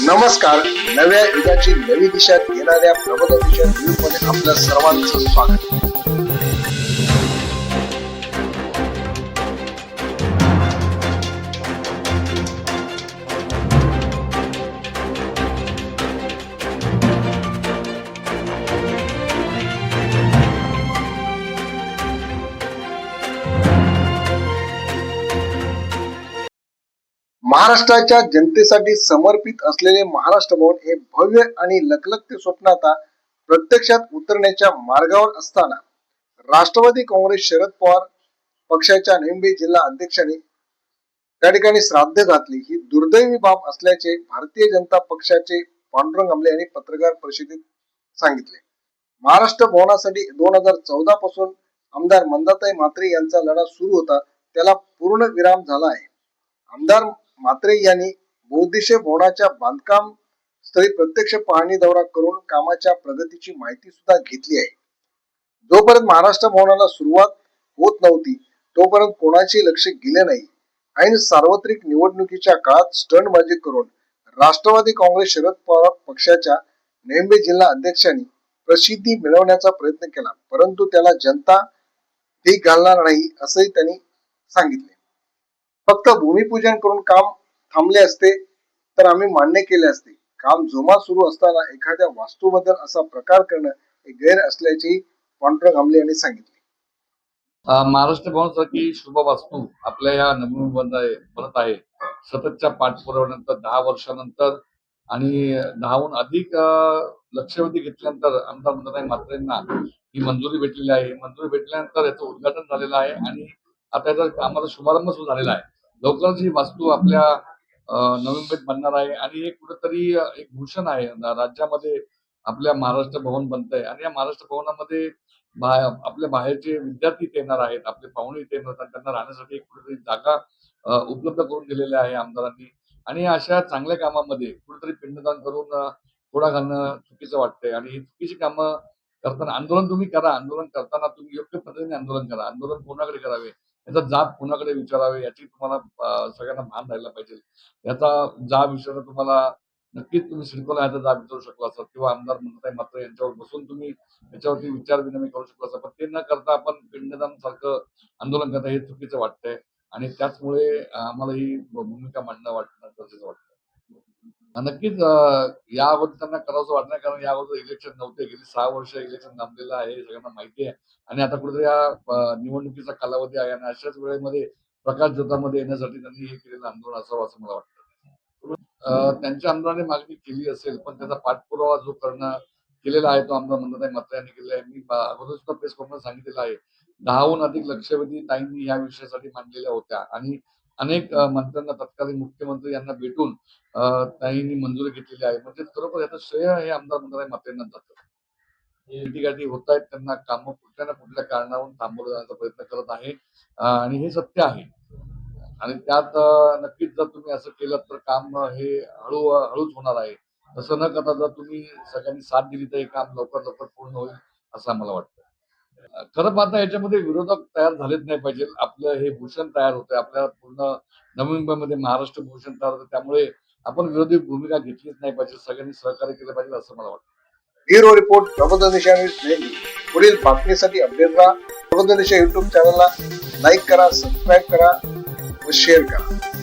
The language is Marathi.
नमस्कार. नव्या युगाची नवी दिशा घेणाऱ्या प्रबोध दिशा न्यूजमध्ये आपल्या सर्वांचं स्वागत. महाराष्ट्राच्या जनतेसाठी समर्पित असलेले महाराष्ट्र भवन हे भव्य आणि लखलखते स्वप्न आता प्रत्यक्षात उतरण्याच्या मार्गावर असताना राष्ट्रवादी काँग्रेस शरद पवार पक्षाच्या निंबे जिल्हा अध्यक्षांनी त्या ठिकाणी श्राद्ध घातली. ही दुर्दैवी बाब असल्याचे भारतीय जनता पक्षाचे पांडुरंग आमले यांनी पत्रकार परिषदेत सांगितले. महाराष्ट्र भवनासाठी दोन हजार चौदा पासून आमदार मंदाताई म्हात्रे यांचा लढा सुरू होता. त्याला पूर्ण विराम झाला आहे. आमदार म्हात्रे यांनी बहुद्देशीय भवनाच्या बांधकाम स्थळी प्रत्यक्ष पाहणी दौरा करून कामाच्या प्रगतीची माहिती सुद्धा घेतली आहे. जोपर्यंत महाराष्ट्र भवनाला सुरुवात होत नव्हती तोपर्यंत कोणाचे लक्ष गेले नाही. ऐन सार्वत्रिक निवडणुकीच्या काळात स्टंटबाजी करून राष्ट्रवादी काँग्रेस शरद पवार पक्षाच्या नेमबे जिल्हा अध्यक्षांनी प्रसिद्धी मिळवण्याचा प्रयत्न केला परंतु त्याला जनता ठीक घालणार नाही असंही त्यांनी सांगितले. फक्त भूमिपूजन करून काम थांबले असते तर आम्ही मान्य केले असते. काम जोमात सुरू असताना एखाद्या वास्तूबद्दल असा प्रकार करणं हे गैर असल्याची पॉन्ट्रा आमले यांनी सांगितले. महाराष्ट्र भवनसारखी शुभ वास्तू आपल्या या नवीन बनत आहे. सततच्या पाठपुराव्यानंतर दहा वर्षानंतर आणि दहाहून अधिक लक्षवेधी घेतल्यानंतर आमदार मंदाताई मात्रेंना ही मंजुरी भेटलेली आहे. मंजुरी भेटल्यानंतर याचं उद्घाटन झालेलं आहे आणि आता याचा कामाचा शुभारंभ सुरू झालेला आहे. लवकरच ही वास्तू आपल्या अ, नवीन बनणार आहे आणि हे कुठेतरी एक भूषण आहे. राज्यामध्ये आपल्या महाराष्ट्र भवन बनतंय आणि या महाराष्ट्र भवनामध्ये आपल्या बाहेरचे विद्यार्थी येणार आहेत आपले पाहुणे इथे येणार आहेत त्यांना राहण्यासाठी कुठेतरी जागा उपलब्ध करून दिलेल्या आहे आमदारांनी. आणि अशा चांगल्या कामामध्ये कुठेतरी पिंडदान करून थोडा घालणं चुकीचं वाटतंय. आणि ही चुकीची कामं करताना आंदोलन तुम्ही करा. आंदोलन करताना तुम्ही योग्य पद्धतीने आंदोलन करा. आंदोलन कोणाकडे करावे? याचा जाब कुणाकडे विचारावे याची तुम्हाला सगळ्यांना भान राहिला पाहिजे. याचा जाब विचारणं तुम्हाला नक्कीच तुम्ही सिडकोला याचा जाब विचारू शकला असतात किंवा आमदार आहे मात्र यांच्यावर बसून तुम्ही याच्यावरती विचार विनिमय करू शकला असता पण ते न करता आपण पिंडदान सारखं आंदोलन करता हे चुकीचं वाटतंय. आणि त्याचमुळे आम्हाला ही भूमिका मांडणं वाटणं गरजेचं वाटतं नक्कीच याबद्दल या अगोदर त्यांना करावं वाटणार कारण या अगोदर इलेक्शन नव्हते गेली सहा वर्ष इलेक्शन थांबलेलं आहे हे सगळ्यांना माहिती आहे. आणि आता कुठेतरी या निवडणुकीचा कालावधी आहे आणि अशाच वेळेमध्ये प्रकाश जोतामध्ये येण्यासाठी त्यांनी हे केलेलं आंदोलन असावं असं मला वाटतं. त्यांच्या आंदोलनाने मागणी केली असेल पण त्याचा पाठपुरावा जो करणं केलेला आहे तो आमदार मंदाताई मात्रे यांनी केलेला आहे. मी अगोदर सुद्धा प्रेस कॉन्फरन्स सांगितलेलं आहे. दहाहून अधिक लक्षवेधी ताईंनी या विषयासाठी मांडलेल्या होत्या आणि अनेक मंत्र्यांना तत्कालीन मुख्यमंत्री यांना भेटून त्यांनी मंजुरी घेतलेली आहे. म्हणजे खरोखर याचं श्रेय हे आमदार मंदाताई मात्रेंना जातं. गाठी होत आहेत त्यांना कामं कुठल्या ना कुठल्या कारणावरून थांबवलं जाण्याचा प्रयत्न करत आहे आणि हे सत्य आहे. आणि त्यात नक्कीच जर तुम्ही असं केलं तर काम हे हळू हळूच होणार आहे. तसं न करता जर तुम्ही सगळ्यांनी साथ दिली तर हे काम लवकर लवकर पूर्ण होईल असं आम्हाला वाटतं. खरं पाहता याच्यामध्ये विरोधक तयार झालेच नाही पाहिजे. आपलं हे भूषण तयार होतंय. आपल्या पूर्ण नवी मुंबईमध्ये महाराष्ट्र भूषण तयार होतं त्यामुळे आपण विरोधी भूमिका घेतलीच नाही पाहिजे. सगळ्यांनी सहकार्य केलं पाहिजे असं मला वाटतं. ब्युरो रिपोर्ट प्रबोध न्यूज पुढील बातमीसाठी अपडेट राहा. प्रबोध युट्यूब चॅनलला लाईक करा सबस्क्राईब करा व शेअर करा.